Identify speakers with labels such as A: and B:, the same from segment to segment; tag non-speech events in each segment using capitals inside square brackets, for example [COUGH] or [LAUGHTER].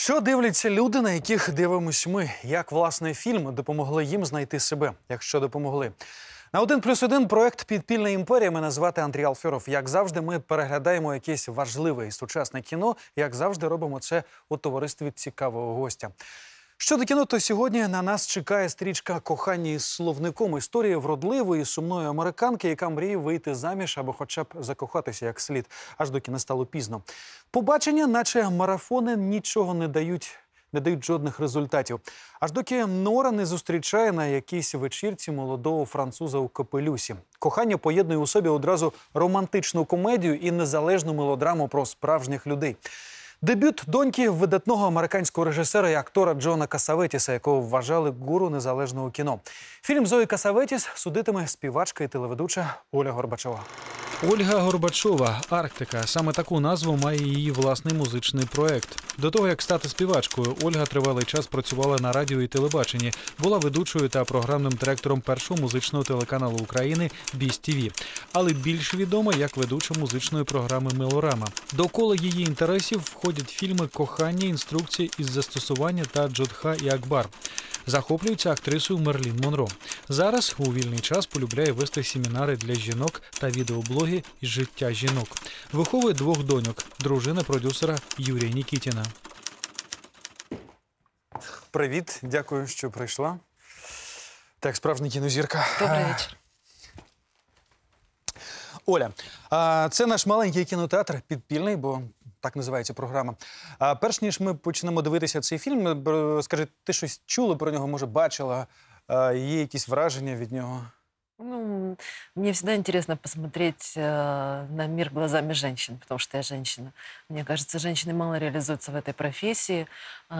A: Що дивляться люди, на яких дивимось ми? Як власне фільм допомогли їм знайти себе, якщо допомогли? На один плюс один проект Підпільна імперія мене звати Андрій Алфьоров. Як завжди, ми переглядаємо якесь важливе і сучасне кіно. Як завжди, робимо це у товаристві цікавого гостя. Щодо кіно, то сьогодні на нас чекає стрічка кохання із словником історії вродливої сумної американки, яка мріє вийти заміж або хоча б закохатися як слід, аж доки не стало пізно. Побачення, наче марафони, нічого не дають. Не дають жодних результатів. Аж доки Нора не зустрічає на якійсь вечірці молодого француза у капелюсі. Кохання поєднує у собі одразу романтичну комедію і незалежну мелодраму про справжніх людей. Дебют доньки видатного американського режисера і актора Джона Касаветіса, якого вважали гуру незалежного кіно. Фільм Зої Касаветіс судитиме співачка і телеведуча Оля Горбачова.
B: Ольга Горбачова Арктика. Саме таку назву має її власний музичний проект. До того як стати співачкою, Ольга тривалий час працювала на радіо і телебаченні, була ведучою та програмним директором першого музичного телеканалу України Біс але більш відома як ведуча музичної програми Мелорама. До кола її інтересів входять фільми Кохання, інструкції із застосування та Джодха і Акбар. Захоплюється актрисою Мерлін Монро. Зараз у вільний час полюбляє вести семінари для жінок та відеоблоги із життя жінок. Виховує двох доньок, дружина продюсера Юрія Нікітіна.
A: Привіт, дякую, що прийшла. Так, справжня кінозірка.
C: Добрий вечір.
A: Оля, а, це наш маленький кінотеатр підпільний, бо так називається програма. А перш ніж ми почнемо дивитися цей фільм, бр- скажи, ти щось чула про нього, може, бачила? А, Є якісь враження від нього?
C: Ну, мне всегда интересно посмотреть э, на мир глазами женщин, потому что я женщина. Мне кажется, женщины мало реализуются в этой профессии. И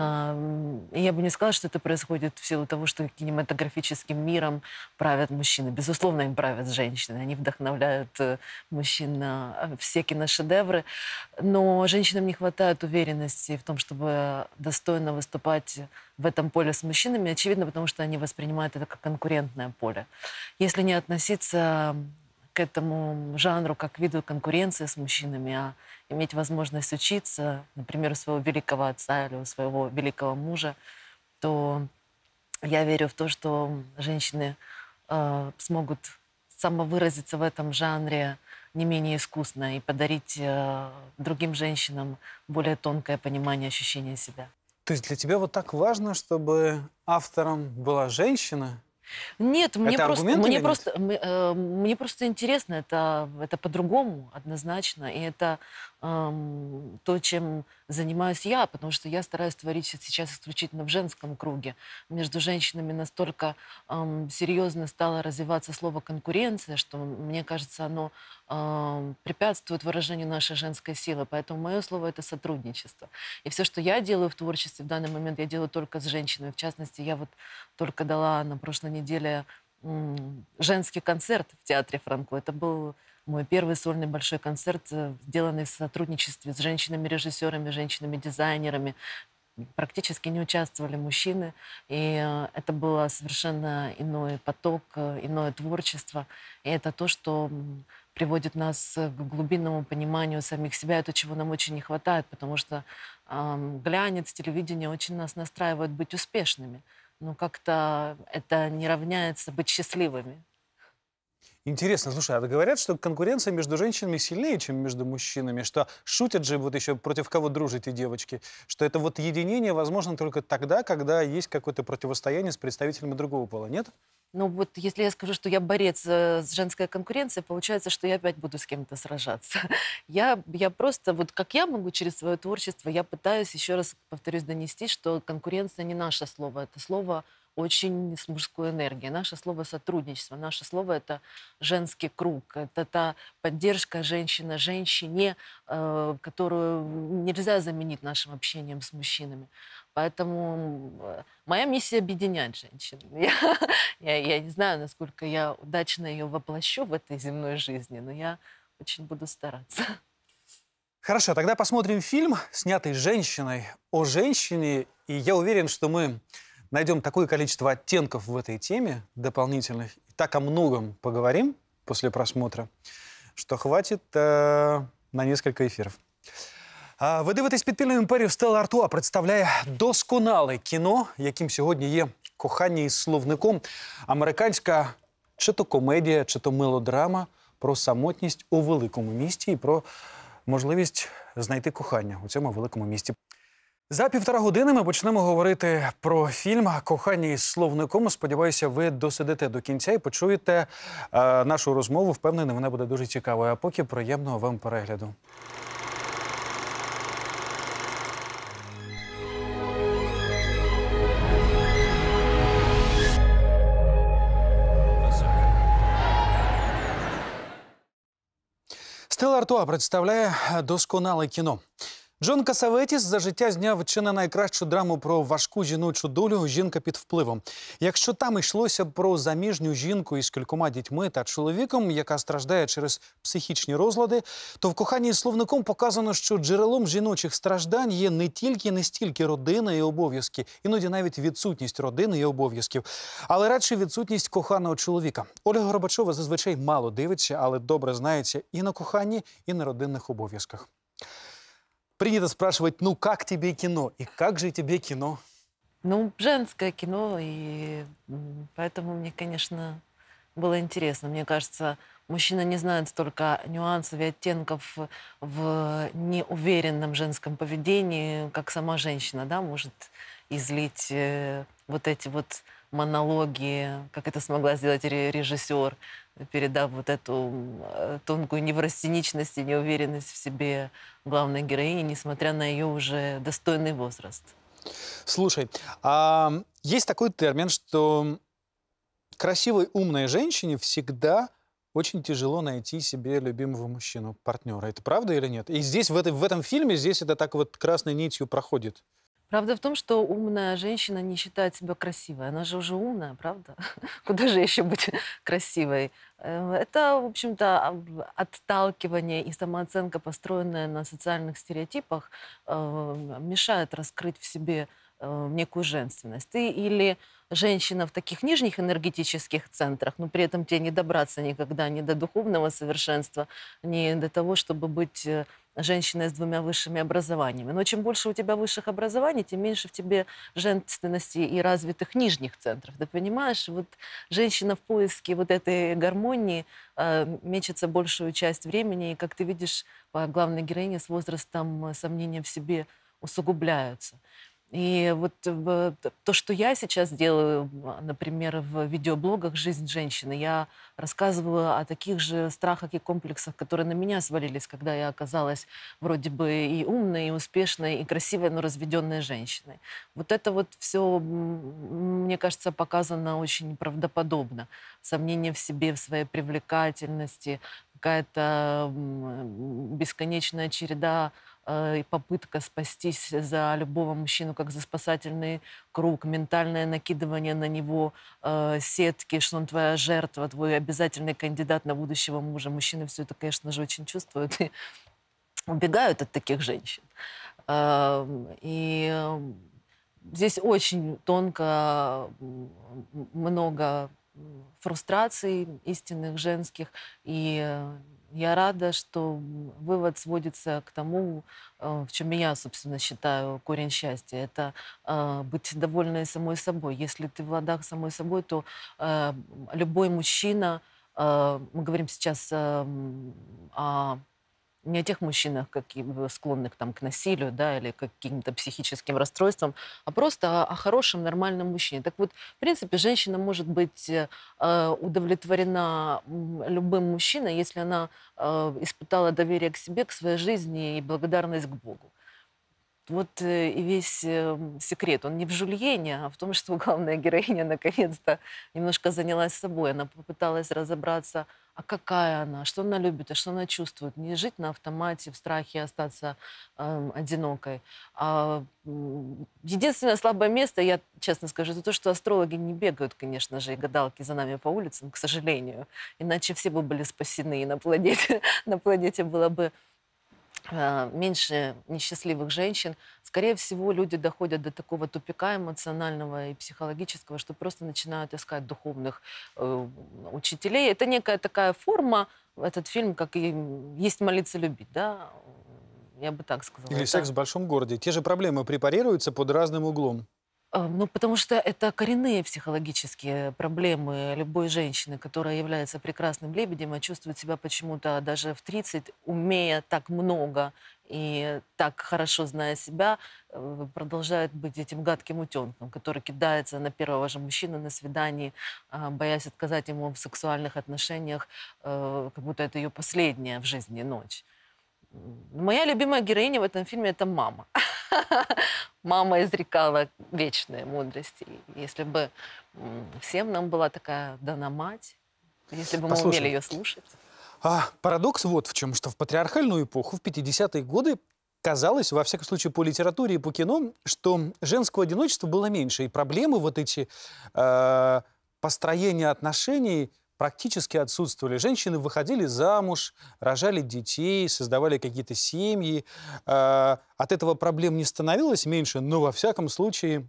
C: я бы не сказала, что это происходит в силу того, что кинематографическим миром правят мужчины. Безусловно, им правят женщины. Они вдохновляют э, мужчин на э, все киношедевры. Но женщинам не хватает уверенности в том, чтобы достойно выступать в этом поле с мужчинами. Очевидно, потому что они воспринимают это как конкурентное поле. Если не относиться к этому жанру как виду конкуренции с мужчинами, а иметь возможность учиться, например, у своего великого отца или у своего великого мужа, то я верю в то, что женщины э, смогут самовыразиться в этом жанре не менее искусно и подарить э, другим женщинам более тонкое понимание ощущения себя.
A: То есть для тебя вот так важно, чтобы автором была женщина?
C: Нет, мне
A: Это
C: просто, мне
A: нет?
C: просто, м- э, мне просто интересно, это, это по-другому однозначно, и это то, чем занимаюсь я, потому что я стараюсь творить сейчас исключительно в женском круге. Между женщинами настолько эм, серьезно стало развиваться слово конкуренция, что мне кажется, оно эм, препятствует выражению нашей женской силы, поэтому мое слово это сотрудничество. И все, что я делаю в творчестве в данный момент, я делаю только с женщинами. В частности, я вот только дала на прошлой неделе женский концерт в театре Франко. Это был мой первый сольный большой концерт, э, сделанный в сотрудничестве с женщинами-режиссерами, женщинами-дизайнерами. Практически не участвовали мужчины, и э, это было совершенно иной поток, э, иное творчество. И это то, что приводит нас э, к глубинному пониманию самих себя, и то, чего нам очень не хватает, потому что ам, глянец, телевидение очень нас настраивают быть успешными. Но как-то это не равняется быть счастливыми.
A: Интересно, слушай, а говорят, что конкуренция между женщинами сильнее, чем между мужчинами, что шутят же вот еще против кого дружите девочки, что это вот единение возможно только тогда, когда есть какое-то противостояние с представителями другого пола, нет?
C: Ну вот если я скажу, что я борец э, с женской конкуренцией, получается, что я опять буду с кем-то сражаться. [LAUGHS] Я, я просто, вот как я могу через свое творчество, я пытаюсь, еще раз повторюсь, донести, что конкуренция не наше слово, это слово очень с мужской энергией. Наше слово сотрудничество, наше слово это женский круг, это та поддержка женщина женщине, э, которую нельзя заменить нашим общением с мужчинами. Поэтому э, моя миссия объединять женщин. [LAUGHS] Я, я, я не знаю, насколько я удачно ее воплощу в этой земной жизни, но я очень буду стараться. [LAUGHS]
A: Хорошо, тогда посмотрим фильм, снятый женщиной о женщине, и я уверен, что мы найдем такое количество оттенков в этой теме дополнительных, и так о многом поговорим после просмотра, что хватит э, на несколько эфиров. А, Ви дивитесь підпільну імперію Стелла Артуа представляє досконале кіно, яким сьогодні є кохання із словником. Американська чи то комедія, чи то мелодрама про самотність у великому місті і про можливість знайти кохання у цьому великому місті. За півтора години ми почнемо говорити про фільм Кохання із словником. Сподіваюся, ви досидите до кінця і почуєте е, нашу розмову. Впевнений, вона буде дуже цікавою. А поки приємного вам перегляду. Стела Артуа представляє досконале кіно. Джон Касаветіс за життя зняв чи не найкращу драму про важку жіночу долю жінка під впливом. Якщо там йшлося про заміжню жінку із кількома дітьми та чоловіком, яка страждає через психічні розлади, то в коханні з словником показано, що джерелом жіночих страждань є не тільки не стільки родина і обов'язки, іноді навіть відсутність родини і обов'язків, але радше відсутність коханого чоловіка. Ольга Горбачова зазвичай мало дивиться, але добре знається і на коханні, і на родинних обов'язках. Принято спрашивать, ну как тебе кино? И как же тебе кино?
C: Ну, женское кино, и поэтому мне, конечно, было интересно. Мне кажется, мужчина не знает столько нюансов и оттенков в неуверенном женском поведении, как сама женщина, да, может излить э, вот эти вот монологи, как это смогла сделать ре- режиссер, передав вот эту э, тонкую неврастеничность и неуверенность в себе главной героини, несмотря на ее уже достойный возраст.
A: Слушай, а есть такой термин, что красивой, умной женщине всегда очень тяжело найти себе любимого мужчину, партнера. Это правда или нет? И здесь, в, этой, в этом фильме, здесь это так вот красной нитью проходит.
C: Правда в том, что умная женщина не считает себя красивой. Она же уже умная, правда? [LAUGHS] Куда же еще быть [LAUGHS] красивой? Э, Это, в общем-то, об- отталкивание и самооценка, построенная на социальных стереотипах, э, мешает раскрыть в себе э, некую женственность. Ты или женщина в таких нижних энергетических центрах, но при этом тебе не добраться никогда ни до духовного совершенства, ни до того, чтобы быть женщиной с двумя высшими образованиями. Но чем больше у тебя высших образований, тем меньше в тебе женственности и развитых нижних центров. Ты понимаешь, вот женщина в поиске вот этой гармонии э, мечется большую часть времени, и, как ты видишь, по главной героине с возрастом э, сомнения в себе усугубляются. И вот э, то, что я сейчас делаю, например, в видеоблогах «Жизнь женщины», я рассказываю о таких же страхах и комплексах, которые на меня свалились, когда я оказалась вроде бы и умной, и успешной, и красивой, но разведенной женщиной. Вот это вот все, мне кажется, показано очень правдоподобно. Сомнение в себе, в своей привлекательности, какая-то бесконечная череда и попытка спастись за любого мужчину, как за спасательный круг, ментальное накидывание на него э, сетки, что он твоя жертва, твой обязательный кандидат на будущего мужа. Мужчины все это, конечно же, очень чувствуют и [LAUGHS] убегают от таких женщин. Эм, И эм, здесь очень тонко много фрустраций истинных женских. И э, я рада, что вывод сводится к тому, э, в чем я, собственно, считаю корень счастья. Это э, быть довольной самой собой. Если ты в ладах самой собой, то э, любой мужчина, мы говорим сейчас э, м, о не о тех мужчинах, какие, бы склонных там, к насилию да, или к каким-то психическим расстройствам, а просто о, о хорошем, нормальном мужчине. Так вот, в принципе, женщина может быть э, удовлетворена м, любым мужчиной, если она э, испытала доверие к себе, к своей жизни и благодарность к Богу. Вот э, и весь э, секрет. Он не в жульене, а в том, что [LAUGHS] главная героиня наконец-то немножко занялась собой. Она попыталась разобраться, а какая она, что она любит, а что она чувствует. Не жить на автомате, в страхе остаться эм, одинокой. А единственное слабое место, я честно скажу, это то, что астрологи не бегают, конечно же, и гадалки за нами по улицам, к сожалению. Иначе все бы были спасены, и на планете, [LAUGHS] на планете было бы э, меньше несчастливых женщин. Скорее всего, люди доходят до такого тупика эмоционального и психологического, что просто начинают искать духовных э, учителей. Это некая такая форма, этот фильм, как и «Есть молиться, любить», да? Я бы так сказала.
A: Или секс в большом городе. Те же проблемы препарируются под разным углом.
C: А, Ну, потому что это коренные психологические проблемы любой женщины, которая является прекрасным лебедем, а чувствует себя почему-то даже в 30, умея так много и так хорошо зная себя, э, продолжает быть этим гадким утенком, который кидается на первого же мужчину на свидании, а, боясь отказать ему в сексуальных отношениях, э, как будто это ее последняя в жизни ночь. Моя любимая героиня в этом фильме это мама. [LAUGHS] Мама изрекала вечные мудрости. Если бы всем нам была такая дана мать, если бы мы
A: Послушай.
C: умели ее слушать.
A: А парадокс вот в чем, что в патриархальную эпоху, в 50-е годы, казалось, во всяком случае по литературе и по кино, что женского одиночества было меньше. И проблемы вот эти э, построения отношений практически отсутствовали. Женщины выходили замуж, рожали детей, создавали какие-то семьи. Э, от этого проблем не становилось меньше, но во всяком случае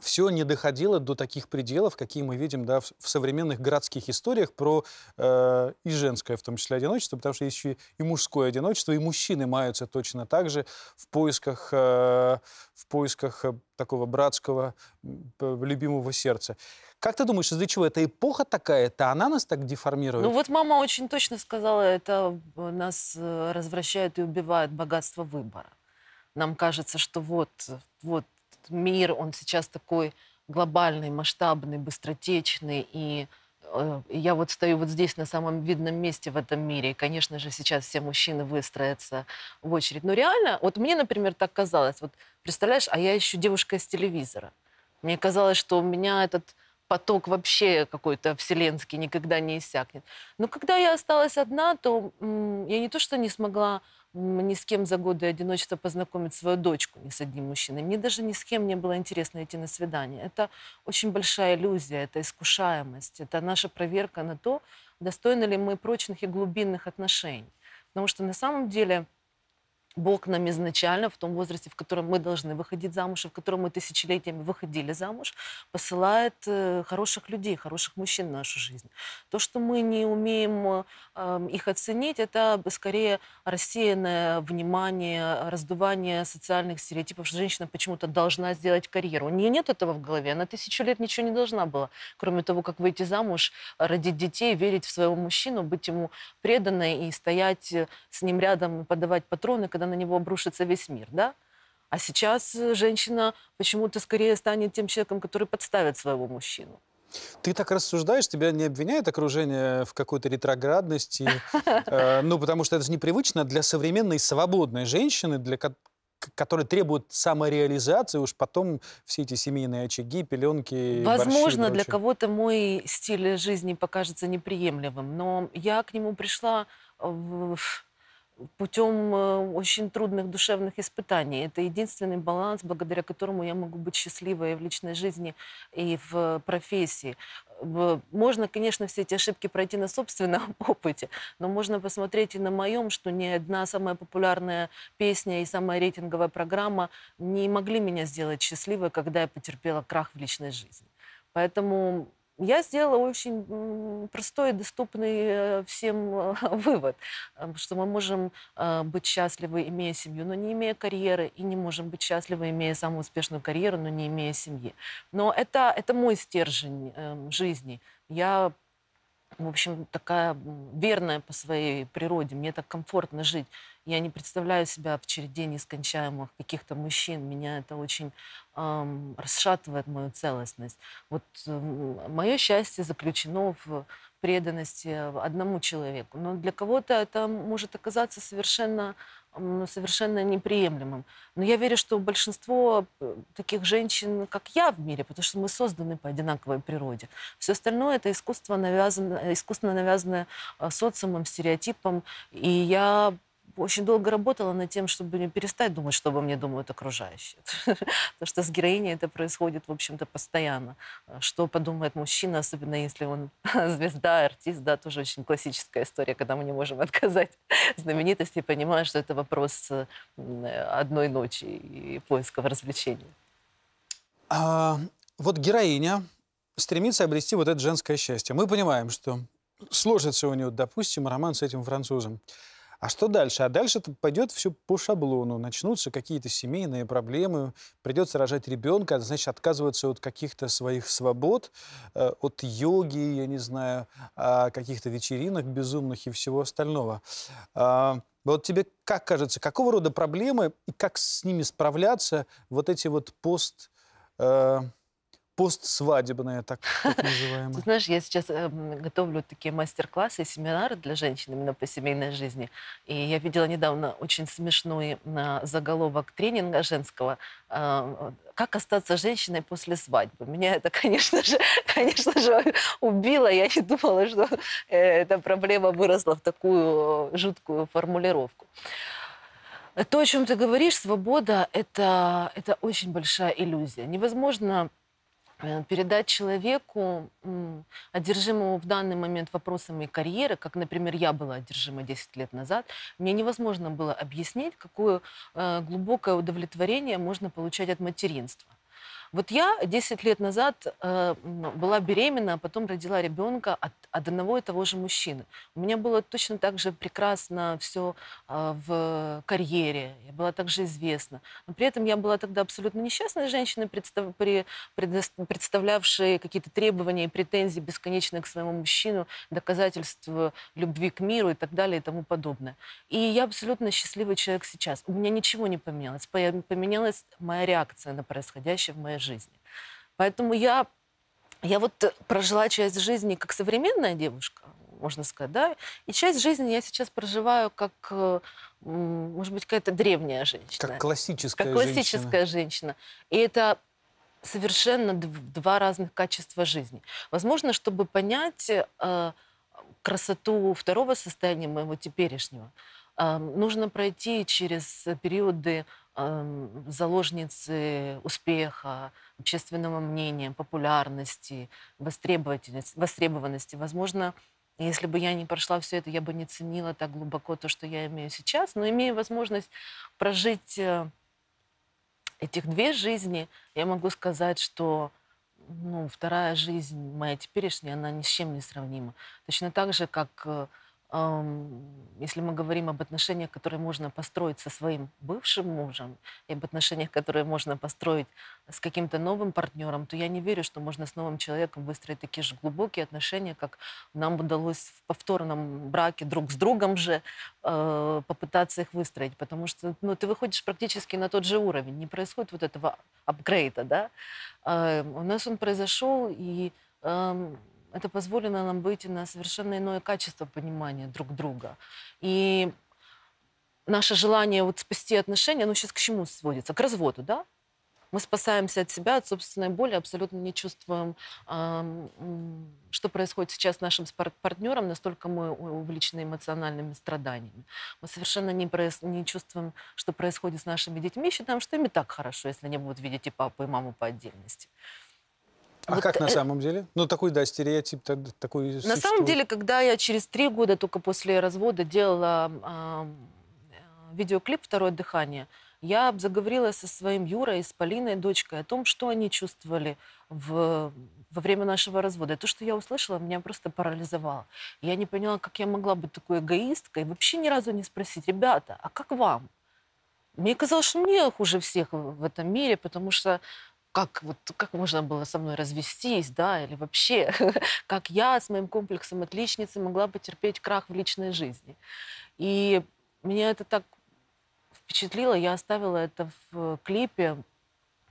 A: все не доходило до таких пределов, какие мы видим да, в, современных городских историях про э, и женское, в том числе, одиночество, потому что еще и мужское одиночество, и мужчины маются точно так же в поисках, э, в поисках э, такого братского, любимого сердца. Как ты думаешь, из-за чего эта эпоха такая? Это она нас так деформирует?
C: Ну вот мама очень точно сказала, это э, нас э, развращает и убивает богатство выбора. Нам кажется, что вот, вот мир, он сейчас такой глобальный, масштабный, быстротечный, э, и я вот стою вот здесь на самом видном месте в этом мире, и, конечно же, сейчас все мужчины выстроятся в очередь. Но реально, вот мне, например, так казалось, вот представляешь, а я еще девушка из телевизора. Мне казалось, что у меня этот поток вообще какой-то вселенский никогда не иссякнет. Но когда я осталась одна, то я не то что не смогла ни с кем за годы одиночества познакомить свою дочку, ни с одним мужчиной. Мне даже ни с кем не было интересно идти на свидание. Это очень большая иллюзия, это искушаемость, это наша проверка на то, достойны ли мы прочных и глубинных отношений. Потому что на самом деле Бог нам изначально в том возрасте, в котором мы должны выходить замуж, и в котором мы тысячелетиями выходили замуж, посылает э, хороших людей, хороших мужчин в нашу жизнь. То, что мы не умеем эм, их оценить, это скорее рассеянное внимание, раздувание социальных стереотипов, что женщина почему-то должна сделать карьеру. У нее нет этого в голове, она тысячу лет ничего не должна была, кроме того, как выйти замуж, родить детей, верить в своего мужчину, быть ему преданной и стоять э, с ним рядом, подавать патроны, когда на него обрушится весь мир, да? А сейчас э, женщина почему-то скорее станет тем человеком, который подставит своего мужчину.
A: Ты так рассуждаешь, тебя не обвиняет окружение в какой-то ретроградности? [LAUGHS] Э, Ну, потому что это же непривычно для современной свободной женщины, для ко- к- которой требует самореализации, уж потом все эти семейные очаги, пеленки, борщи
C: Возможно, для
A: прочее.
C: кого-то мой стиль жизни покажется неприемлемым, но я к нему пришла в- путем э, очень трудных душевных испытаний. Это единственный баланс, благодаря которому я могу быть счастливой в личной жизни, и в профессии. Можно, конечно, все эти ошибки пройти на собственном [LAUGHS] опыте, но можно посмотреть и на моем, что ни одна самая популярная песня и самая рейтинговая программа не могли меня сделать счастливой, когда я потерпела крах в личной жизни. Поэтому я сделала очень простой и доступный э, всем э, [LAUGHS] вывод, э, что мы можем э, быть счастливы, имея семью, но не имея карьеры, и не можем быть счастливы, имея самую успешную карьеру, но не имея семьи. Но это, это мой стержень эм, жизни. Я в общем, такая верная по своей природе. Мне так комфортно жить. Я не представляю себя в череде нескончаемых каких-то мужчин. Меня это очень ам, расшатывает мою целостность. Вот мое счастье заключено в преданности одному человеку. Но для кого-то это может оказаться совершенно, совершенно неприемлемым. Но я верю, что большинство э, таких женщин, как я в мире, потому что мы созданы по одинаковой природе. Все остальное это искусство навязано, искусственно навязанное э, социумом, стереотипом. И я очень долго работала над тем, чтобы не перестать думать, что обо мне думают окружающие. [LAUGHS] Потому что с героиней это происходит, в общем-то, постоянно. Э, Что подумает мужчина, особенно если он [LAUGHS] звезда, артист, да, тоже очень классическая история, когда мы не можем [LAUGHS] отказать знаменитости, понимая, что это вопрос э, одной ночи и поисков развлечений.
A: А, вот героиня стремится обрести вот это женское счастье. Мы понимаем, что сложится у нее, допустим, роман с этим французом. А что дальше? А дальше пойдет все по шаблону. Начнутся какие-то семейные проблемы, придется рожать ребенка, значит, отказываться от каких-то своих свобод, э, от йоги, я не знаю, а, каких-то вечеринок безумных и всего остального. А, вот тебе как кажется, какого рода проблемы и как с ними справляться вот эти вот пост... э, постсвадебные, так, так
C: Ты
A: называемые?
C: знаешь, я сейчас эм, готовлю такие мастер-классы и семинары для женщин именно по семейной жизни. И я видела недавно очень смешной на заголовок тренинга женского э, «Как остаться женщиной после свадьбы». Меня это, конечно же, [LAUGHS] конечно же, убило. Я не думала, что э, эта проблема выросла в такую э, жуткую формулировку. То, о чем ты говоришь, свобода это, это очень большая иллюзия. Невозможно э, передать человеку, одержимому в данный момент вопросами карьеры, как, например, я была одержима 10 лет назад, мне невозможно было объяснить, какое э, глубокое удовлетворение можно получать от материнства. Вот я 10 лет назад э, была беременна, а потом родила ребенка от, одного и того же мужчины. У меня было точно так же прекрасно все в карьере, я была также известна. Но при этом я была тогда абсолютно несчастной женщиной, представ- при- предос- представлявшей какие-то требования и претензии бесконечные к своему мужчину, доказательства любви к миру и так далее и тому подобное. И я абсолютно счастливый человек сейчас. У меня ничего не поменялось. По- Поменялась моя реакция на происходящее в моей жизни. Поэтому я, я вот э, прожила часть жизни как современная девушка, можно сказать, да, и часть жизни я сейчас проживаю как, э, может быть, какая-то древняя женщина.
A: Как классическая
C: Как
A: женщина.
C: классическая женщина. И это совершенно дв- два разных качества жизни. Возможно, чтобы понять э, красоту второго состояния моего теперешнего, э, нужно пройти через периоды заложницы успеха, общественного мнения, популярности, востребовательности, востребованности. Возможно, если бы я не прошла все это, я бы не ценила так глубоко то, что я имею сейчас, но имею возможность прожить э, этих две жизни, я могу сказать, что ну, вторая жизнь моя теперешняя, она ни с чем не сравнима. Точно так же, как э, эм, если мы говорим об отношениях, которые можно построить со своим бывшим мужем, и об отношениях, которые можно построить с каким-то новым партнером, то я не верю, что можно с новым человеком выстроить такие же глубокие отношения, как нам удалось в повторном браке друг с другом же э, попытаться их выстроить. Потому что ну, ты выходишь практически на тот же уровень, не происходит вот этого апгрейда, да? Э, у нас он произошел, и эм, это позволило нам выйти на совершенно иное качество понимания друг друга. И наше желание вот спасти отношения, оно сейчас к чему сводится? К разводу, да? Мы спасаемся от себя, от собственной боли, абсолютно не чувствуем, что происходит сейчас с нашим партнером, настолько мы увлечены эмоциональными страданиями. Мы совершенно не, проис- не чувствуем, что происходит с нашими детьми, считаем, что им и так хорошо, если они будут видеть и папу, и маму по отдельности.
A: А
C: Вот,
A: как на самом деле? Ну, такой, да, стереотип так- такой
C: На
A: существует.
C: самом деле, когда я через три года только после развода делала э, видеоклип «Второе дыхание», я заговорила со своим Юрой, с Полиной, дочкой, о том, что они чувствовали в, во время нашего развода. И то, что я услышала, меня просто парализовало. Я не поняла, как я могла быть такой эгоисткой, вообще ни разу не спросить, ребята, а как вам? Мне казалось, что мне хуже всех в этом мире, потому что как, вот, как можно было со мной развестись, да, или вообще, [LAUGHS] как я с моим комплексом отличницы могла потерпеть крах в личной жизни. И меня это так впечатлило, я оставила это в клипе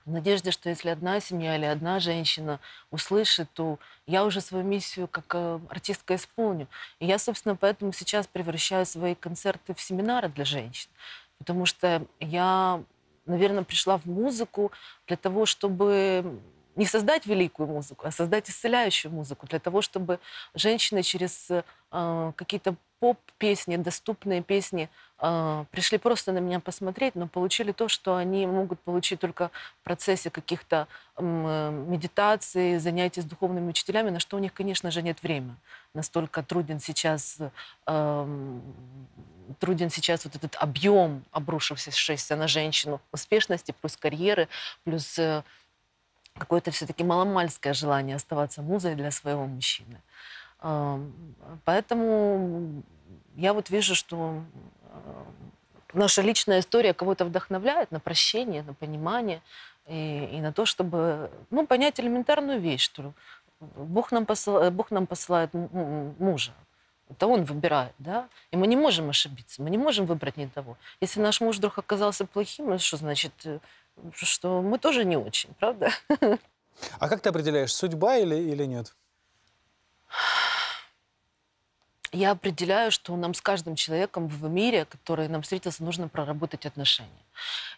C: в надежде, что если одна семья или одна женщина услышит, то я уже свою миссию как э, артистка исполню. И я, собственно, поэтому сейчас превращаю свои концерты в семинары для женщин. Потому что я, наверное, пришла в музыку для того, чтобы не создать великую музыку, а создать исцеляющую музыку, для того, чтобы женщины через э, какие-то поп-песни, доступные песни э, пришли просто на меня посмотреть, но получили то, что они могут получить только в процессе каких-то э, медитаций, занятий с духовными учителями, на что у них, конечно же, нет времени. Настолько труден сейчас, эм, труден сейчас вот этот объем, обрушившийся на женщину успешности, плюс карьеры, плюс э, какое-то все-таки маломальское желание оставаться музой для своего мужчины. Поэтому я вот вижу, что наша личная история кого-то вдохновляет на прощение, на понимание и, и на то, чтобы ну, понять элементарную вещь, что Бог нам, посыл- Бог нам посылает мужа. Это он выбирает, да? И мы не можем ошибиться, мы не можем выбрать не того. Если наш муж вдруг оказался плохим, что значит, э, что мы тоже не очень, правда? [LAUGHS]
A: А как ты определяешь, судьба или, или нет?
C: Я определяю, что нам с каждым человеком в мире, который нам встретился, нужно проработать отношения.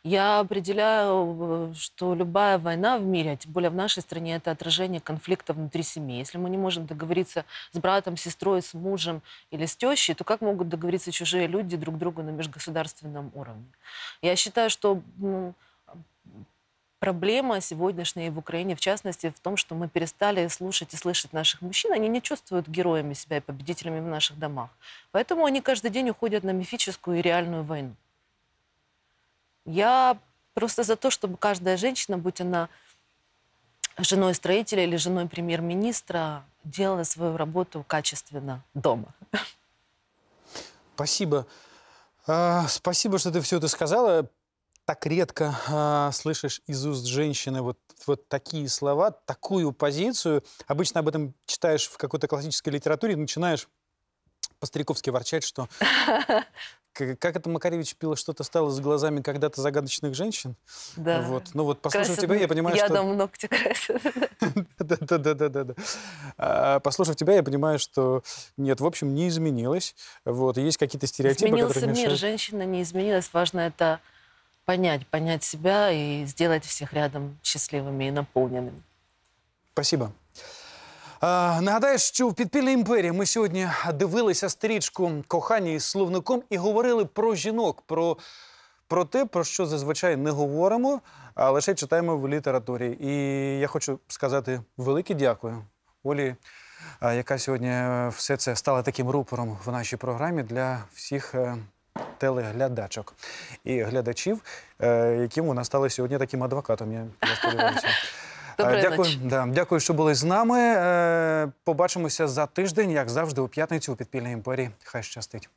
C: Я определяю, э, что любая война в мире, а тем более в нашей стране, это отражение конфликта внутри семьи. Если мы не можем договориться с братом, сестрой, с мужем или с тещей, то как могут договориться чужие люди друг другу на межгосударственном уровне? Я считаю, что ну, проблема сегодняшняя в Украине, в частности, в том, что мы перестали слушать и слышать наших мужчин. Они не чувствуют героями себя и победителями в наших домах. Поэтому они каждый день уходят на мифическую и реальную войну. Я просто за то, чтобы каждая женщина, будь она женой строителя или женой премьер-министра, делала свою работу качественно дома.
A: Спасибо. А, спасибо, что ты все это сказала. Так редко а, слышишь из уст женщины вот, вот такие слова, такую позицию. Обычно об этом читаешь в какой-то классической литературе и начинаешь по-стариковски ворчать, что [LAUGHS] как это Макаревич пил, что-то стало с глазами когда-то загадочных женщин.
C: Да.
A: Вот. Ну вот, послушав
C: Красят
A: тебя, я понимаю, что...
C: ядом ногти красят. [LAUGHS]
A: Да-да-да-да-да. А, Послушав тебя, я понимаю, что нет, в общем, не изменилось. Вот, есть какие-то стереотипы,
C: Изменился мир, женщина не изменилась. Важно это понять, понять себя и сделать всех рядом счастливыми и наполненными.
A: Спасибо. Нагадаю, що в підпільній імперії ми сьогодні дивилися стрічку кохання із словником і говорили про жінок, про, про те, про що зазвичай не говоримо, а лише читаємо в літературі. І я хочу сказати велике дякую Олі, яка сьогодні е, все це стала таким рупором в нашій програмі для всіх. Телеглядачок і глядачів, е, яким вона стала сьогодні таким адвокатом. Я, я сподіваюся. [LAUGHS]
C: Доброї
A: Е, Дякую,
C: ночі.
A: да, дякую, що були з нами. Е, Побачимося за тиждень, як завжди, у п'ятницю у підпільній імперії. Хай щастить.